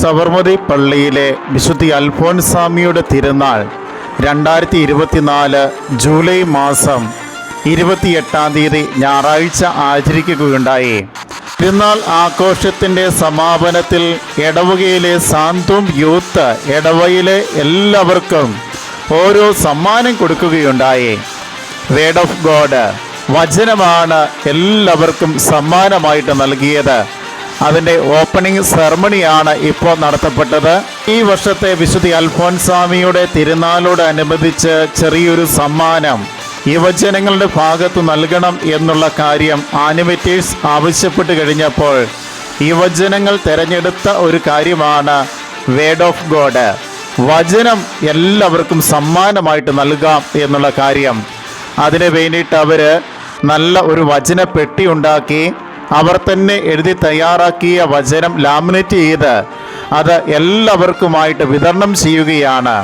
സബർമതി പള്ളിയിലെ വിശുദ്ധി അൽഫോൻസാമിയുടെ തിരുനാൾ രണ്ടായിരത്തി ഇരുപത്തിനാല് ജൂലൈ മാസം ഇരുപത്തിയെട്ടാം തീയതി ഞായറാഴ്ച ആചരിക്കുകയുണ്ടായി. തിരുനാൾ ആഘോഷത്തിന്റെ സമാപനത്തിൽ എടവുകയിലെ സാന്തും യൂത്ത് എടവയിലെ എല്ലാവർക്കും ഓരോ സമ്മാനം കൊടുക്കുകയുണ്ടായി. വേഡ് ഓഫ് ഗോഡ് വചനമാണ് എല്ലാവർക്കും സമ്മാനമായിട്ട് നൽകിയത്. അതിന്റെ ഓപ്പണിംഗ് സെറമണിയാണ് ഇപ്പോൾ നടത്തപ്പെട്ടത്. ഈ വർഷത്തെ വിശുദ്ധി അൽഫോൻസ്വാമിയുടെ തിരുനാളോടനുബന്ധിച്ച് ചെറിയൊരു സമ്മാനം. യുവജനങ്ങളുടെ ഭാഗത്ത് നൽകണം എന്നുള്ള കാര്യം ആനിമേറ്റേഴ്സ് ആവശ്യപ്പെട്ട് കഴിഞ്ഞപ്പോൾ യുവജനങ്ങൾ തിരഞ്ഞെടുത്ത ഒരു കാര്യമാണ് വേഡ് ഓഫ് ഗോഡ്. വചനം എല്ലാവർക്കും സമ്മാനമായിട്ട് നൽകാം എന്നുള്ള കാര്യം. അതിനു വേണ്ടിയിട്ട് അവർ നല്ല ഒരു വചന പെട്ടി ഉണ്ടാക്കി അവർ തന്നെ എഴുതി തയ്യാറാക്കിയ വചനം ലാമിനേറ്റ് ചെയ്ത് അത് എല്ലാവർക്കുമായിട്ട് വിതരണം ചെയ്യുകയാണ്.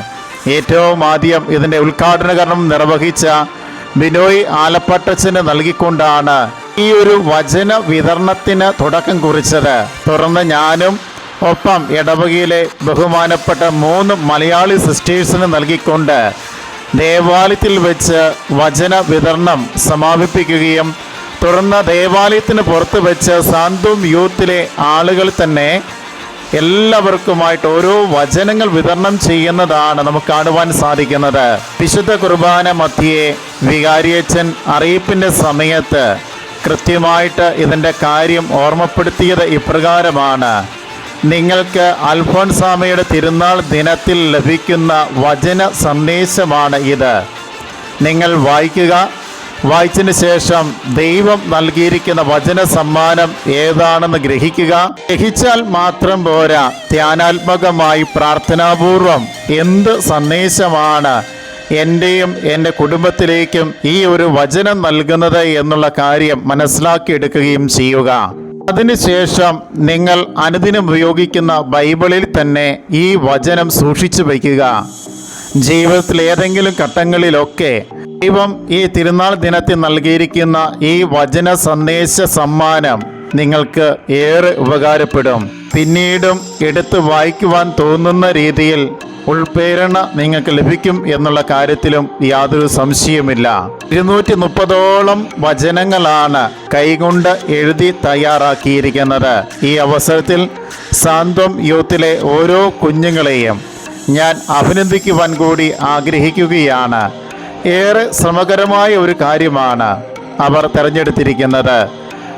ഏറ്റവും ആദ്യം ഇതിന്റെ ഉദ്ഘാടനകരണം നിർവഹിച്ച ബിനോയ് ആലപ്പട്ടച്ചന് നൽകിക്കൊണ്ടാണ് ഈ ഒരു വചന വിതരണത്തിന് തുടക്കം കുറിച്ചത്. തുടർന്ന് ഞാനും ഒപ്പം ഇടവകയിലെ ബഹുമാനപ്പെട്ട മൂന്ന് മലയാളി സിസ്റ്റേഴ്സിന് നൽകിക്കൊണ്ട് ദേവാലയത്തിൽ വെച്ച് വചന വിതരണം സമാപിപ്പിക്കുകയും തുടർന്ന് ദേവാലയത്തിന് പുറത്ത് വെച്ച് സാന്തും യൂത്തിലെ ആളുകൾ തന്നെ എല്ലാവർക്കുമായിട്ട് ഓരോ വചനങ്ങൾ വിതരണം ചെയ്യുന്നതാണ് നമുക്ക് കാണുവാൻ സാധിക്കുന്നത്. വിശുദ്ധ കുർബാന മധ്യയെ വികാരിയച്ചൻ അറിയിപ്പിന്റെ സമയത്ത് കൃത്യമായിട്ട് ഇതിന്റെ കാര്യം ഓർമ്മപ്പെടുത്തിയത് ഇപ്രകാരമാണ്. നിങ്ങൾക്ക് അൽഫോൺസാമയുടെ തിരുനാൾ ദിനത്തിൽ ലഭിക്കുന്ന വചന സന്ദേശമാണ് ഇത്. നിങ്ങൾ വായിക്കുക വായിച്ചതിന് ശേഷം ദൈവം നൽകിയിരിക്കുന്ന വചന സമ്മാനം ഏതാണെന്ന് ഗ്രഹിക്കുക. ഗ്രഹിച്ചാൽ മാത്രം പോരാ. ധ്യാനാത്മകമായി പ്രാർത്ഥനാപൂർവം എന്ത് സന്ദേശമാണ് എന്റെയും എന്റെ കുടുംബത്തിലേക്കും ഈ ഒരു വചനം നൽകുന്നത് എന്നുള്ള കാര്യം മനസ്സിലാക്കിയെടുക്കുകയും ചെയ്യുക. അതിനുശേഷം നിങ്ങൾ അനുദിനം ഉപയോഗിക്കുന്ന ബൈബിളിൽ തന്നെ ഈ വചനം സൂക്ഷിച്ചു വയ്ക്കുക. ജീവിതത്തിൽ ഏതെങ്കിലും ഘട്ടങ്ങളിലൊക്കെ ദൈവം ഈ തിരുനാൾ ദിനത്തിൽ നൽകിയിരിക്കുന്ന ഈ വചന സന്ദേശ സമ്മാനം നിങ്ങൾക്ക് ഏറെ ഉപകാരപ്പെടും. പിന്നീടും എടുത്ത് വായിക്കുവാൻ തോന്നുന്ന രീതിയിൽ ഉൾപ്രേരണ നിങ്ങൾക്ക് ലഭിക്കും എന്നുള്ള കാര്യത്തിലും യാതൊരു സംശയവുമില്ല. ഇരുന്നൂറ്റി മുപ്പതോളം വചനങ്ങളാണ് കൈകൊണ്ട് എഴുതി തയ്യാറാക്കിയിരിക്കുന്നത്. ഈ അവസരത്തിൽ സാന്ത്വം യൂത്തിലെ ഓരോ കുഞ്ഞുങ്ങളെയും ഞാൻ അഭിനന്ദിക്കുവാൻ കൂടി ആഗ്രഹിക്കുകയാണ്. ഏറെ ശ്രമകരമായ ഒരു കാര്യമാണ് അവർ തിരഞ്ഞെടുത്തിരിക്കുന്നത്.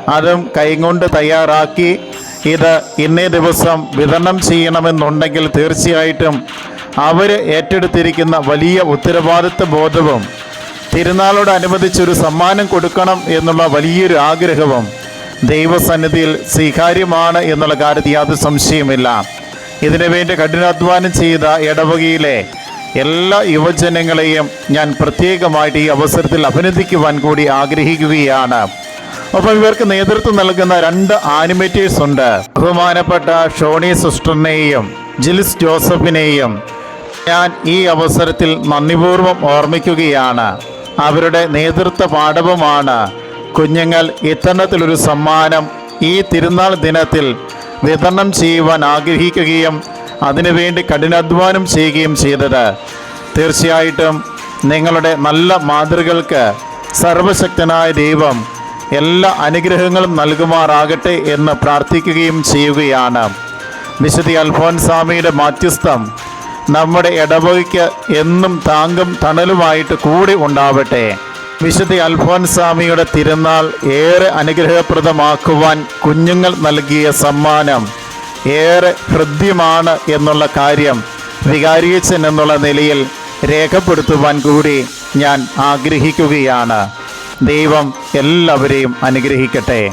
അതും കൈകൊണ്ട് തയ്യാറാക്കി ഇത് ഇന്നേ ദിവസം വിതരണം ചെയ്യണമെന്നുണ്ടെങ്കിൽ തീർച്ചയായിട്ടും അവർ ഏറ്റെടുത്തിരിക്കുന്ന വലിയ ഉത്തരവാദിത്വ ബോധവും തിരുനാളോട് തിരുനാളോടനുബന്ധിച്ചൊരു സമ്മാനം കൊടുക്കണം എന്നുള്ള വലിയൊരു ആഗ്രഹവും ദൈവസന്നിധിയിൽ സ്വീകാര്യമാണ് എന്നുള്ള കാര്യത്തിൽ യാതൊരു സംശയമില്ല ഇതിനുവേണ്ടി കഠിനാധ്വാനം ചെയ്ത ഇടവകയിലെ എല്ലാ യുവജനങ്ങളെയും ഞാൻ പ്രത്യേകമായിട്ട് ഈ അവസരത്തിൽ അഭിനന്ദിക്കുവാൻ കൂടി ആഗ്രഹിക്കുകയാണ്. ഒപ്പം ഇവർക്ക് നേതൃത്വം നൽകുന്ന രണ്ട് ആനിമേറ്റേഴ്സ് ഉണ്ട്. ബഹുമാനപ്പെട്ട ഷോണി സിസ്റ്ററിനെയും ജിലിസ് ജോസഫിനെയും ഞാൻ ഈ അവസരത്തിൽ നന്ദിപൂർവം ഓർമ്മിക്കുകയാണ്. അവരുടെ നേതൃത്വ പാഠവുമാണ് കുഞ്ഞുങ്ങൾ ഇത്തരത്തിലൊരു സമ്മാനം ഈ തിരുനാൾ ദിനത്തിൽ വിതരണം ചെയ്യുവാൻ ആഗ്രഹിക്കുകയും അതിനുവേണ്ടി കഠിനാധ്വാനം ചെയ്യുകയും ചെയ്തത്. തീർച്ചയായിട്ടും നിങ്ങളുടെ നല്ല മാതൃകൾക്ക് സർവശക്തനായ ദൈവം എല്ലാ അനുഗ്രഹങ്ങളും നൽകുമാറാകട്ടെ എന്ന് പ്രാർത്ഥിക്കുകയും ചെയ്യുകയാണ്. വിശുദ്ധി അൽഫോൻസ്വാമിയുടെ മാധ്യസ്ഥം നമ്മുടെ ഇടവകയ്ക്ക് എന്നും താങ്കും തണലുമായിട്ട് കൂടി ഉണ്ടാവട്ടെ. വിശുദ്ധി അൽഫോൻസ്വാമിയുടെ തിരുനാൾ ഏറെ അനുഗ്രഹപ്രദമാക്കുവാൻ കുഞ്ഞുങ്ങൾ നൽകിയ സമ്മാനം ഏറെ ഹൃദ്യമാണ് എന്നുള്ള കാര്യം വികാരിയച്ഛൻ എന്നുള്ള നിലയിൽ രേഖപ്പെടുത്തുവാൻ കൂടി ഞാൻ ആഗ്രഹിക്കുകയാണ്. ദൈവം എല്ലാവരെയും അനുഗ്രഹിക്കട്ടെ.